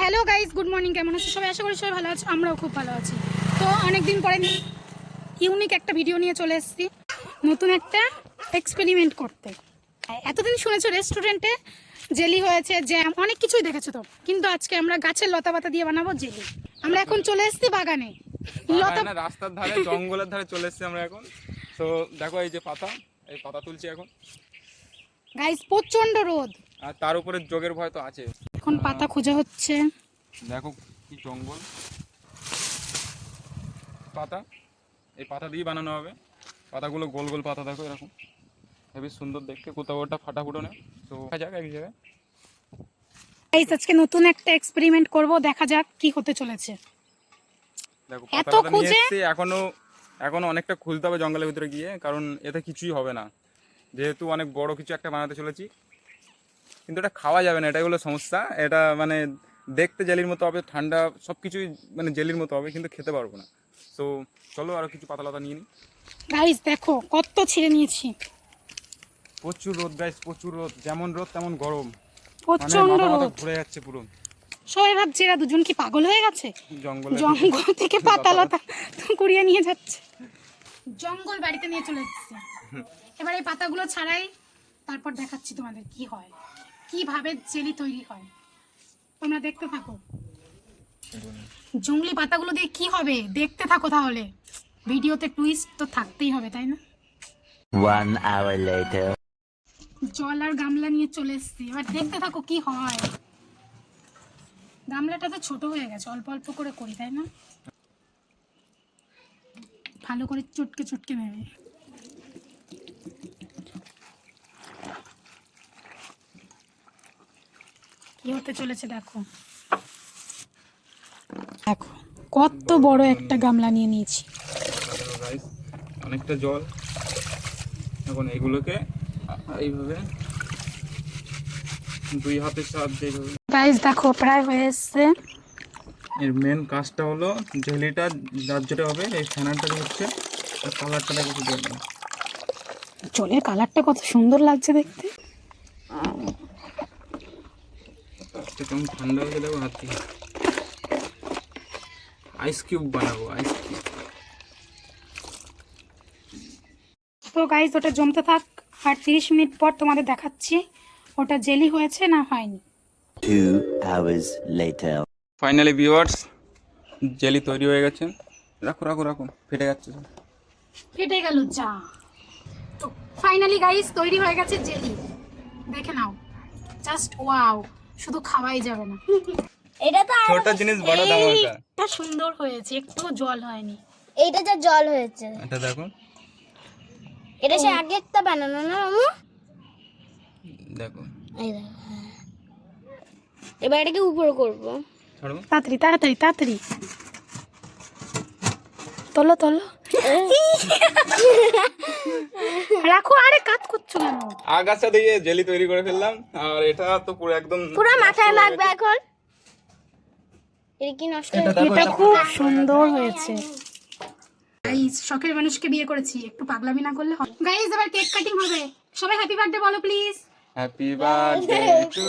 Hello guys good morning কেমন আছো? সবাই আশা করি সবাই ভালো আছো আমরাও খুব ভালো আছি। তো অনেকদিন পরে ইউনিক একটা ভিডিও নিয়ে চলে এসেছি। নতুন একটা এক্সপেরিমেন্ট করতে। এতদিন শুনেছো রেস্টুরেন্টে জেলি হয়েছে জ্যাম অনেক কিছুই দেখেছ তো। কিন্তু আজকে আমরা গাছের লতা পাতা দিয়ে বানাবো জেলি আমরা এখন চলে এসেছি বাগানে। লতা রাস্তার ধারে জঙ্গলের ধারে চলে এসেছি আমরা এখন। তো দেখো এই যে পাতা এই পাতা তুলছি এখন। গাইস প্রচণ্ড রোদ। আর তার উপরে যোগের ভয় তো আছে। এখন পাতা খোঁজা হচ্ছে। দেখো কি জঙ্গল। পাতা এই পাতা দিয়ে বানানো হবে। পাতাগুলো গোল গোল পাতা দেখো এরকম। হেবি সুন্দর দেখতে কোথাও ওটা ফাটা ফুটো না তো দেখা যাক এক জায়গায়। গাইস আজকে নতুন একটা এক্সপেরিমেন্ট করব দেখা যাক কি হতে চলেছে। দেখো এত খুঁজে? এখনও এখনও অনেকটা খুলতে হবে জঙ্গলের ভিতরে গিয়ে কারণ এতে কিছুই হবে না। যেহেতু অনেক বড় কিছু একটা বানাতে চলেছি কিন্তু এটা খাওয়া যাবে না এটাই হলো সমস্যা। এটা মানে দেখতে জেলির মতো হবে ঠান্ডা সব কিছুই মানে জেলির মতো হবে কিন্তু খেতে পারব না। তো চলো আরও কিছু পাতা লতা নিয়ে নিই। গাইস দেখো কত ছিঁড়ে নিয়েছি। প্রচুর রোদ গাইস প্রচুর রোদ। যেমন রোদ তেমন গরম। মানে প্রচণ্ড রোদ। ঘুরে যাচ্ছে পুরো। সবাই ভাবছে এরা দুজন কি পাগল হয়ে গেছে? জঙ্গলে। জঙ্গল থেকে পাতা লতা কুড়িয়ে নিয়ে যাচ্ছে। জঙ্গল বাড়িতে নিয়ে চলে এসেছে। এবার এই পাতাগুলো ছাড়াই তারপর দেখাচ্ছি তোমাদের কি হয়। কীভাবে জেলি তৈরি হয়? তোমরা দেখতে থাকো। জঙ্গলি পাতাগুলো দিয়ে কি হবে? দেখতে থাকো তাহলে। ভিডিওতে টুইস্ট তো থাকতেই হবে তাই না? One hour later. জল আর গামলা নিয়ে চলে এসেছি। এবার দেখতে থাকো কি হয়। গামলাটা তো ছোট হয়ে গেছে। অল্প অল্প করে করি তাই না? ভালো করে চটকে চটকে নেবে কি হতে চলেছে দেখো। দেখো কত বড় একটা গামলা নিয়ে নিয়েছি। অনেকটা জল। এখন এইগুলোকে এইভাবে দুই হাতের সাহায্যে গাইস দেখো প্রায় হয়ে এসছে। এর মেন কাজটা হলো জেলিটা যার যেটা হবে এই ফ্যানারটা হচ্ছে আর কালারটা দেখো। জলের কালারটা কত সুন্দর লাগছে দেখতে। এটা কেমন ঠান্ডা হয়ে দেখো হাত আইস কিউব বানাবো আইস কিউব তো গাইজ ওটা জমতে থাক আর তিরিশ মিনিট পর তোমাদের দেখাচ্ছি ওটা জেলি হয়েছে না হয়নি। Two hours later. Finally viewers jelly তৈরি হয়ে গেছে। রাখো রাখো রাখো ফেটে যাচ্ছে ফেটে গেল যা। তো ফাইনালি গাইজ তৈরি হয়ে গেছে জেলি। দেখে নাও। জাস্ট ওয়াও শুধু খাওয়াই যাবে না। এটা তো ছোট জিনিস বড় ধামাকা এটা সুন্দর হয়েছে একটু জল হয়নি। এইটা যা জল হয়েছে। এটা দেখো। এটা সে আগে একটা বানানো না মামু? দেখো। এই দেখো, হ্যাঁ। এবার এটাকে উপর করব। তাড়াতাড়ি তাড়াতাড়ি তাড়াতাড়ি। তোলো তোলো। রাখো আরে কাজ করছ কেন? আগাছা দিয়ে জেলি তৈরি করে ফেললাম আর এটা তো পুরো একদম পুরো মাথায় মাখবে এখন। এটা খুব সুন্দর হয়েছে। গাইজ শখের মানুষকে বিয়ে করেছি একটু পাগলামি না করলে গাইজ এবার কেক কাটিং হবে। সবাই হ্যাপি বার্থডে বলো please happy birthday to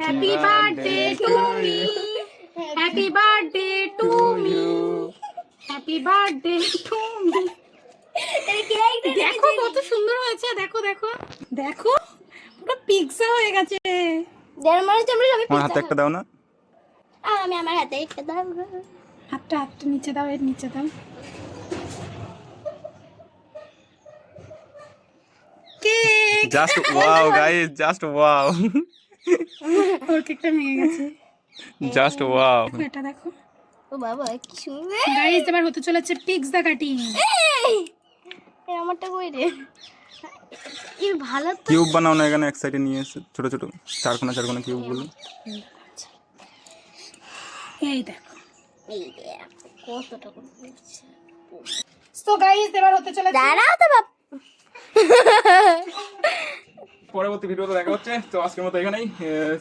happy birthday to me happy birthday to me happy birthday to me দেখো কত সুন্দর হয়েছে দেখো দেখো। দেখো পুরো পিৎজা হয়ে গেছে। যার মনে হচ্ছে আমরা সবাই আমার হাতে একটা দাও না? আর আমি আমার হাতে একটা দাও। হাতটা হাতটা নিচে দাও এর নিচে দাও। Cake! Just wow guys just wow ওর কেকটা ভেঙে গেছে। জাস্ট ওয়াও এটা দেখো। ও বাবা কি সুন্দর। গাইজ এবার হতে চলেছে পিৎজা কাটিং এই, এই আমারটা কই রে? এই ভালো তো কিউব বানাও না এখানে এক সাইডে নিয়ে এসে ছোট ছোট চারকোনা চারকোনা কিউবগুলো। এই দেখো। এই দেখ, কতটা এবার হতে চলেছে দাঁড়াও তো বাপ। পরবর্তী ভিডিওতে দেখা হচ্ছে। তো আজকের মতো এখানেই